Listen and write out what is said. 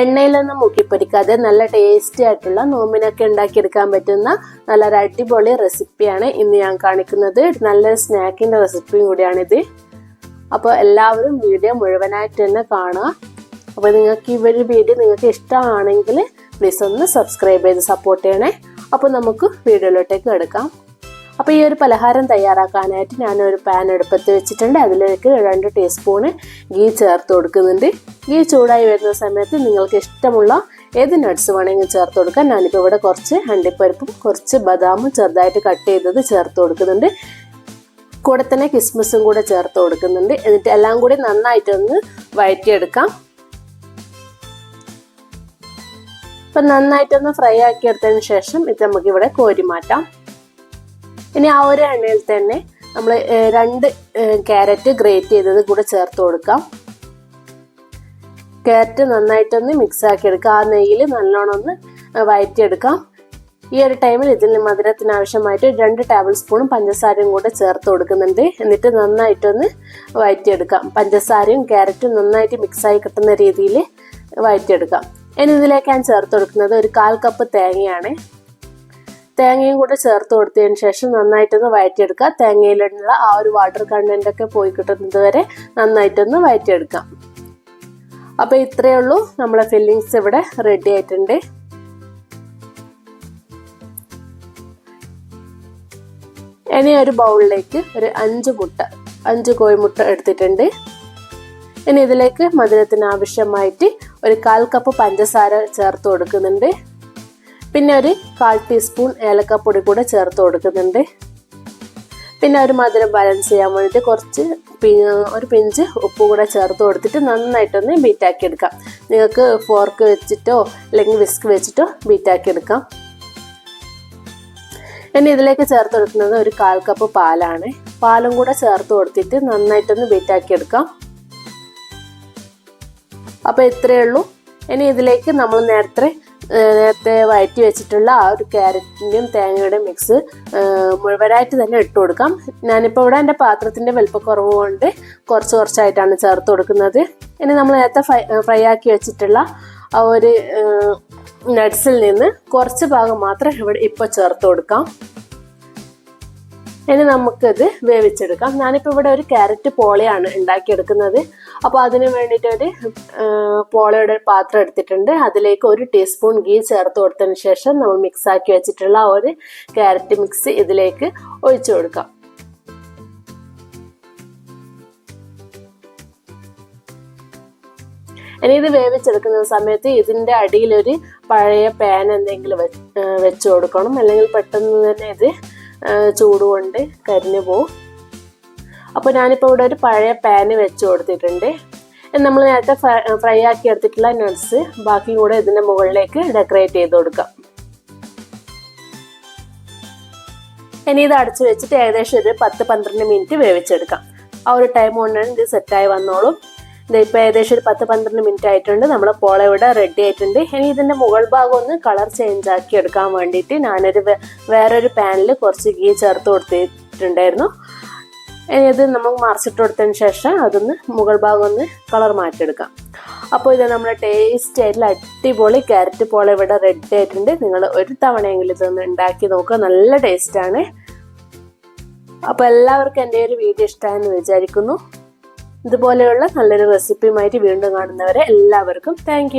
എണ്ണയിലൊന്നും മുക്കിപ്പൊരിക്കാതെ നല്ല ടേസ്റ്റി ആയിട്ടുള്ള നോമ്പിനൊക്കെ ഉണ്ടാക്കിയെടുക്കാൻ പറ്റുന്ന നല്ലൊരു അടിപൊളി റെസിപ്പിയാണ് ഇന്ന് ഞാൻ കാണിക്കുന്നത്. നല്ലൊരു സ്നാക്കിന്റെ റെസിപ്പിയും കൂടിയാണിത്. അപ്പോൾ എല്ലാവരും വീഡിയോ മുഴുവനായിട്ട് തന്നെ കാണുക. അപ്പോൾ നിങ്ങൾക്ക് ഈ ഒരു വീഡിയോ നിങ്ങൾക്ക് ഇഷ്ടമാണെങ്കിൽ പ്ലീസ് ഒന്ന് സബ്സ്ക്രൈബ് ചെയ്ത് സപ്പോർട്ട് ചെയ്യണേ. അപ്പോൾ നമുക്ക് വീഡിയോയിലോട്ടേക്ക് എടുക്കാം അപ്പോൾ ഈ ഒരു പലഹാരം തയ്യാറാക്കാനായിട്ട് ഞാനൊരു പാൻ എടുപ്പത്ത് വെച്ചിട്ടുണ്ട്. അതിലേക്ക് രണ്ട് ടീസ്പൂണ് ഗീ ചേർത്ത് കൊടുക്കുന്നുണ്ട്. ഗീ ചൂടായി വരുന്ന സമയത്ത് നിങ്ങൾക്ക് ഇഷ്ടമുള്ള ഏത് നട്ട്സ് വേണമെങ്കിലും ചേർത്ത് കൊടുക്കാം. ഞാനിപ്പോൾ ഇവിടെ കുറച്ച് അണ്ടിപ്പരിപ്പും കുറച്ച് ബദാമും ചെറുതായിട്ട് കട്ട് ചെയ്തത് ചേർത്ത് കൊടുക്കുന്നുണ്ട്. കൂടെ തന്നെ കിസ്മിസും കൂടെ ചേർത്ത് കൊടുക്കുന്നുണ്ട്. എന്നിട്ട് എല്ലാം കൂടി നന്നായിട്ടൊന്ന് വഴറ്റിയെടുക്കാം അപ്പം നന്നായിട്ടൊന്ന് ഫ്രൈ ആക്കിയെടുത്തതിന് ശേഷം ഇത് നമുക്കിവിടെ കോരി മാറ്റാം. ഇനി ആ ഒരു എണ്ണയിൽ തന്നെ നമ്മൾ രണ്ട് ക്യാരറ്റ് ഗ്രേറ്റ് ചെയ്തത് കൂടെ ചേർത്ത് കൊടുക്കാം. ക്യാരറ്റ് നന്നായിട്ടൊന്ന് മിക്സ് ആക്കി എടുക്കുക ആ നെയ്യിൽ നല്ലോണം ഒന്ന് വയറ്റിയെടുക്കാം. ഈ ഒരു ടൈമിൽ ഇതിൽ മധുരത്തിന് ആവശ്യമായിട്ട് രണ്ട് ടേബിൾ സ്പൂണും പഞ്ചസാരയും കൂടെ ചേർത്ത് കൊടുക്കുന്നുണ്ട്. എന്നിട്ട് നന്നായിട്ടൊന്ന് വയറ്റിയെടുക്കാം. പഞ്ചസാരയും ക്യാരറ്റും നന്നായിട്ട് മിക്സായി കിട്ടുന്ന രീതിയിൽ വയറ്റിയെടുക്കാം. ഇനി ഇതിലേക്ക് ഞാൻ ചേർത്ത് കൊടുക്കുന്നത് ഒരു കാൽ കപ്പ് തേങ്ങയാണ്. തേങ്ങയും കൂടെ ചേർത്ത് കൊടുത്തതിന് ശേഷം നന്നായിട്ടൊന്ന് വഴറ്റിയെടുക്കുക തേങ്ങയിലുള്ള ആ ഒരു വാട്ടർ കണ്ടന്റ് ഒക്കെ പോയി കിട്ടുന്നത് വരെ നന്നായിട്ടൊന്ന് വഴറ്റിയെടുക്കാം അപ്പോൾ ഇത്രയേ ഉള്ളൂ. നമ്മളെ ഫില്ലിങ്സ് ഇവിടെ റെഡി ആയിട്ടുണ്ട്. ഇനി ഒരു ബൗളിലേക്ക് ഒരു അഞ്ച് മുട്ട അഞ്ച് കോഴിമുട്ട എടുത്തിട്ടുണ്ട്. ഇനി ഇതിലേക്ക് മധുരത്തിന് ആവശ്യമായിട്ട് ഒരു കാൽ കപ്പ് പഞ്ചസാര ചേർത്ത് കൊടുക്കുന്നുണ്ട്. പിന്നെ ഒരു കാൽ ടീസ്പൂൺ ഏലക്കപ്പൊടി കൂടെ ചേർത്ത് കൊടുക്കുന്നുണ്ട്. പിന്നെ ഒരു മധുരം ബാലൻസ് ചെയ്യാൻ വേണ്ടിയിട്ട് കുറച്ച് ഒരു പിഞ്ച് ഉപ്പ് കൂടെ ചേർത്ത് കൊടുത്തിട്ട് നന്നായിട്ടൊന്ന് ബീറ്റാക്കി എടുക്കാം. നിങ്ങൾക്ക് ഫോർക്ക് വെച്ചിട്ടോ അല്ലെങ്കിൽ വിസ്ക് വെച്ചിട്ടോ ബീറ്റാക്കി എടുക്കാം. ഇനി ഇതിലേക്ക് ചേർത്ത് കൊടുക്കുന്നത് ഒരു കാൽ കപ്പ് പാലാണ്. പാലും കൂടെ ചേർത്ത് കൊടുത്തിട്ട് നന്നായിട്ടൊന്ന് ബീറ്റാക്കി എടുക്കാം. അപ്പോൾ ഇത്രയേ ഉള്ളൂ. ഇനി ഇതിലേക്ക് നമ്മൾ നേരത്തെ നേരത്തെ വഴറ്റി വെച്ചിട്ടുള്ള ആ ഒരു ക്യാരറ്റിന്റെയും തേങ്ങയുടെയും മിക്സ് മുഴുവനായിട്ട് തന്നെ ഇട്ട് കൊടുക്കാം. ഞാനിപ്പോൾ ഇവിടെ എന്റെ പാത്രത്തിന്റെ വലിപ്പക്കുറവ് കൊണ്ട് കുറച്ച് കുറച്ചായിട്ടാണ് ചേർത്ത് കൊടുക്കുന്നത്. ഇനി നമ്മൾ നേരത്തെ ഫ്രൈ ആക്കി വെച്ചിട്ടുള്ള ആ ഒരു നട്ട്സിൽ നിന്ന് കുറച്ച് ഭാഗം മാത്രം ഇവിടെ ഇപ്പോൾ ചേർത്ത് കൊടുക്കാം. ഇനി നമുക്കിത് വേവിച്ചെടുക്കാം. ഞാനിപ്പോൾ ഇവിടെ ഒരു ക്യാരറ്റ് പോളയാണ് ഉണ്ടാക്കിയെടുക്കുന്നത്. അപ്പോൾ അതിന് വേണ്ടിയിട്ട് ഒരു പോളയുടെ പാത്രം എടുത്തിട്ടുണ്ട്. അതിലേക്ക് ഒരു ടീസ്പൂൺ ഗീ ചേർത്ത് കൊടുത്തതിന് ശേഷം നമ്മൾ മിക്സ് ആക്കി വെച്ചിട്ടുള്ള ആ ഒരു ക്യാരറ്റ് മിക്സ് ഇതിലേക്ക് ഒഴിച്ചു കൊടുക്കാം. ഇനി ഇത് വേവിച്ചെടുക്കുന്ന സമയത്ത് ഇതിന്റെ അടിയിലൊരു പഴയ പാൻ എന്തെങ്കിലും വെച്ച് കൊടുക്കണം. അല്ലെങ്കിൽ പെട്ടെന്ന് തന്നെ ഇത് ചൂട് കൊണ്ട് കരിഞ്ഞു പോവും. അപ്പോൾ ഞാനിപ്പോൾ ഇവിടെ ഒരു പഴയ പാന് വെച്ച് കൊടുത്തിട്ടുണ്ട്. നമ്മൾ നേരത്തെ ഫ്രൈ ആക്കി എടുത്തിട്ടുള്ള നട്ട്സ് ബാക്കി കൂടെ ഇതിന്റെ മുകളിലേക്ക് ഡെക്കറേറ്റ് ചെയ്ത് കൊടുക്കാം. ഇനി ഇത് അടച്ചു വെച്ചിട്ട് ഏകദേശം ഒരു പത്ത് പന്ത്രണ്ട് മിനിറ്റ് വേവിച്ചെടുക്കാം. ആ ഒരു ടൈം കൊണ്ടാണ് ഇത് സെറ്റായി വന്നോളും. ഇതിപ്പോൾ ഏകദേശം ഒരു പത്ത് പന്ത്രണ്ട് മിനിറ്റ് ആയിട്ടുണ്ട്. നമ്മൾ പോള ഇവിടെ റെഡി ആയിട്ടുണ്ട്. ഇനി ഇതിന്റെ മുകൾ ഭാഗം ഒന്ന് കളർ ചേഞ്ച് ആക്കി എടുക്കാൻ വേണ്ടിയിട്ട് ഞാനൊരു വേറൊരു പാനിൽ കുറച്ച് ഗീ ചേർത്ത് കൊടുത്തിട്ടുണ്ടായിരുന്നു. ഇനി ഇത് നമുക്ക് മറിച്ചിട്ട് കൊടുത്തതിന് ശേഷം അതൊന്ന് മുകൾ ഭാഗം ഒന്ന് കളർ മാറ്റിയെടുക്കാം. അപ്പോൾ ഇത് നമ്മുടെ ടേസ്റ്റ് ആയിട്ടുള്ള അടിപൊളി ക്യാരറ്റ് പോള ഇവിടെ റെഡി ആയിട്ടുണ്ട്. നിങ്ങൾ ഒരു തവണയെങ്കിലും ഇതൊന്ന് ഉണ്ടാക്കി നോക്കുക. നല്ല ടേസ്റ്റാണ് അപ്പോൾ എല്ലാവർക്കും എന്റെ ഒരു വീഡിയോ ഇഷ്ടമായെന്ന് വിചാരിക്കുന്നു. ഇതുപോലെയുള്ള നല്ലൊരു റെസിപ്പിയുമായിട്ട് വീണ്ടും കാണുന്നവരെ എല്ലാവർക്കും താങ്ക്